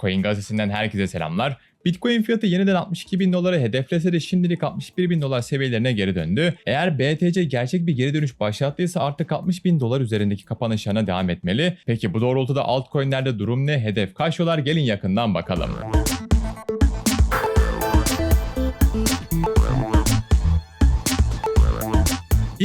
Coin gazetesinden herkese selamlar. Bitcoin fiyatı yeniden 62 bin doları hedeflese de şimdilik 61 bin dolar seviyelerine geri döndü. Eğer BTC gerçek bir geri dönüş başlattıysa artık 60 bin dolar üzerindeki kapanışlarına devam etmeli. Peki bu doğrultuda altcoinlerde durum ne? Hedef kaç dolar? Gelin yakından bakalım.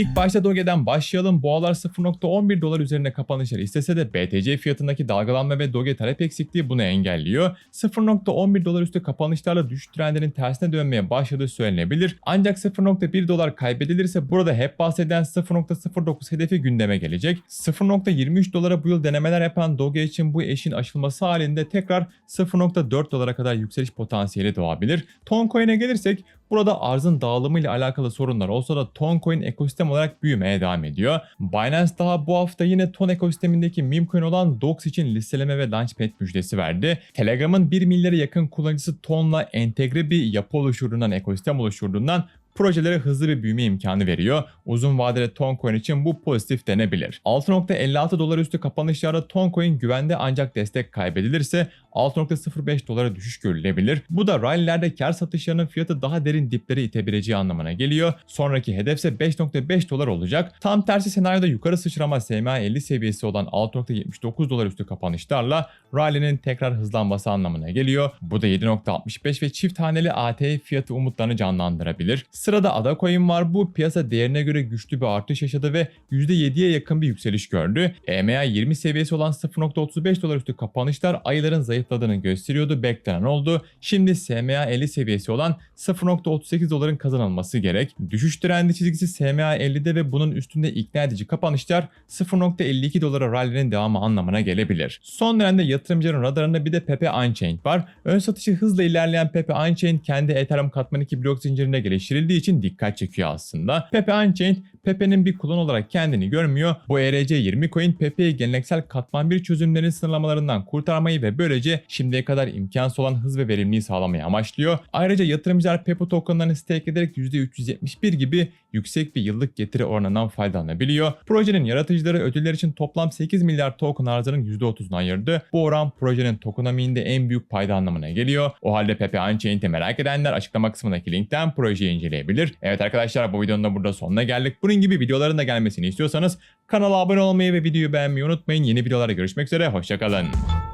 İlk başta Doge'den başlayalım. Boğalar 0.11 dolar üzerine kapanışlar istese de BTC fiyatındaki dalgalanma ve Doge talep eksikliği bunu engelliyor. 0.11 dolar üstü kapanışlarla düşüş trendinin tersine dönmeye başladığı söylenebilir. Ancak 0.1 dolar kaybedilirse burada hep bahsedilen 0.09 hedefi gündeme gelecek. 0.23 dolara bu yıl denemeler yapan Doge için bu eşin aşılması halinde tekrar 0.4 dolara kadar yükseliş potansiyeli doğabilir. Toncoin'e gelirsek Burada arzın dağılımı ile alakalı sorunlar olsa da Toncoin ekosistem olarak büyümeye devam ediyor. Binance daha bu hafta yine Ton ekosistemindeki meme coin olan Dox için listeleme ve launchpad müjdesi verdi. Telegram'ın 1 milyara yakın kullanıcısı Ton'la entegre bir yapı oluşturduğundan, ekosistem oluşturduğundan projelere hızlı bir büyüme imkanı veriyor. Uzun vadede Toncoin için bu pozitif denebilir. 6.56 dolar üstü kapanışlarda Toncoin güvende ancak destek kaybedilirse 6.05 dolara düşüş görülebilir. Bu da rallilerde kar satışlarının fiyatı daha derin diplere itebileceği anlamına geliyor. Sonraki hedefse 5.5 dolar olacak. Tam tersi senaryoda yukarı sıçrama SMA 50 seviyesi olan 6.79 dolar üstü kapanışlarla rallinin tekrar hızlanması anlamına geliyor. Bu da 7.65 ve çift haneli AT fiyatı umutlarını canlandırabilir. Sırada Ada Coin var. Bu piyasa değerine göre güçlü bir artış yaşadı ve %7'ye yakın bir yükseliş gördü. EMA 20 seviyesi olan 0.35 dolar üstü kapanışlar ayların zayıfladığını gösteriyordu. Beklenen oldu. Şimdi SMA 50 seviyesi olan 0.38 doların kazanılması gerek. Düşüş trendi çizgisi SMA 50'de ve bunun üstünde ikna edici kapanışlar 0.52 dolara rally'nin devamı anlamına gelebilir. Son dönemde yatırımcıların radarında bir de Pepe Unchained var. Ön satışı hızla ilerleyen Pepe Unchained kendi Ethereum katman 2 blok zincirine geliştirildiği için dikkat çekiyor aslında. Pepe Unchained Pepe'nin bir klon olarak kendini görmüyor. Bu ERC20 coin Pepe'yi geleneksel katman bir çözümlerin sınırlamalarından kurtarmayı ve böylece şimdiye kadar imkansız olan hız ve verimliği sağlamayı amaçlıyor. Ayrıca yatırımcılar Pepe tokenlarını stake ederek %371 gibi yüksek bir yıllık getiri oranından faydalanabiliyor. Projenin yaratıcıları ödüller için toplam 8 milyar token arzının %30'unu ayırdı. Bu oran projenin tokenomiğinde en büyük payda anlamına geliyor. O halde Pepe Unchained'i merak edenler açıklama kısmındaki linkten projeyi inceleyebilir. Evet arkadaşlar bu videonun da burada sonuna geldik. Bunun gibi videoların da gelmesini istiyorsanız kanala abone olmayı ve videoyu beğenmeyi unutmayın. Yeni videolarda görüşmek üzere. Hoşçakalın.